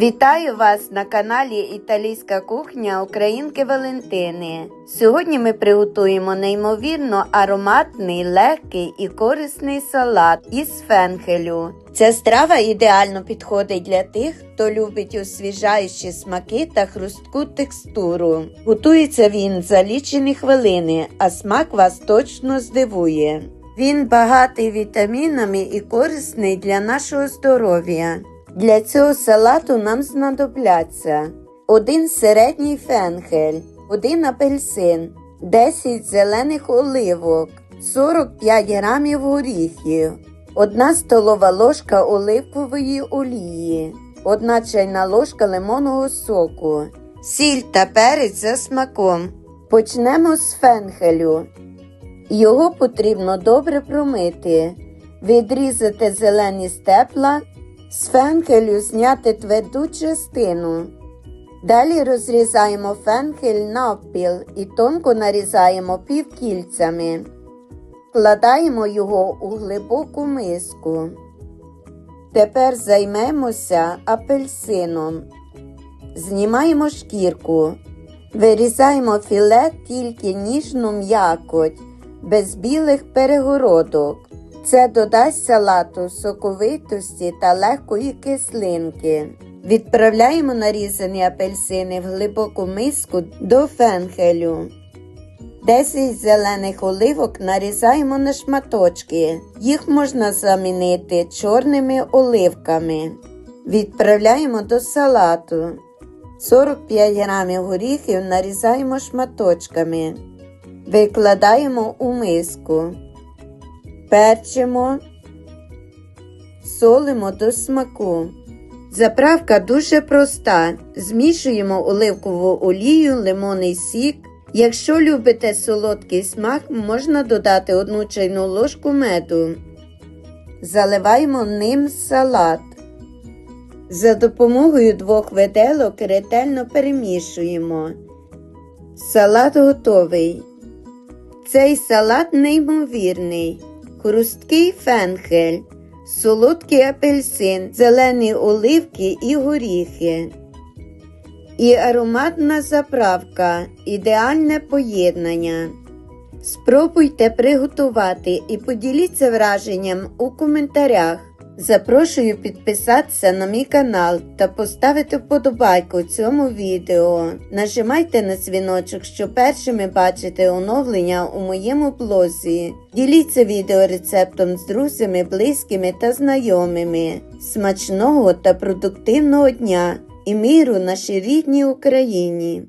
Вітаю вас на каналі Італійська кухня Українки Валентини. Сьогодні ми приготуємо неймовірно ароматний, легкий і корисний салат із фенхелю. Ця страва ідеально підходить для тих, хто любить освіжаючі смаки та хрустку текстуру. Готується він за лічені хвилини, а смак вас точно здивує. Він багатий вітамінами і корисний для нашого здоров'я. Для цього салату нам знадобляться один середній фенхель, один апельсин, 10 зелених оливок, 45 грамів горіхів, 1 столова ложка оливкової олії, 1 чайна ложка лимонного соку, сіль та перець за смаком. Почнемо з фенхелю. Його потрібно добре промити, відрізати зелені степла, з фенхелю зняти тверду частину. Далі розрізаємо фенхель навпіл і тонко нарізаємо півкільцями. Вкладаємо його у глибоку миску. Тепер займемося апельсином. Знімаємо шкірку. Вирізаємо філе тільки ніжну м'якоть, без білих перегородок. Це додасть салату соковитості та легкої кислинки. Відправляємо нарізані апельсини в глибоку миску до фенхелю. 10 зелених оливок нарізаємо на шматочки. Їх можна замінити чорними оливками. Відправляємо до салату. 45 грамів горіхів нарізаємо шматочками. Викладаємо у миску. Перчимо, солимо до смаку. Заправка дуже проста. Змішуємо оливкову олію, лимонний сік. Якщо любите солодкий смак, можна додати одну чайну ложку меду. Заливаємо ним салат. За допомогою двох виделок ретельно перемішуємо. Салат готовий. Цей салат неймовірний. Хрусткий фенхель, солодкий апельсин, зелені оливки і горіхи. І ароматна заправка ідеальне поєднання. Спробуйте приготувати і поділіться враженням у коментарях. Запрошую підписатися на мій канал та поставити вподобайку цьому відео. Нажимайте на дзвіночок, щоб першими бачити оновлення у моєму блозі. Діліться відео рецептом з друзями, близькими та знайомими. Смачного та продуктивного дня і миру нашій рідній Україні!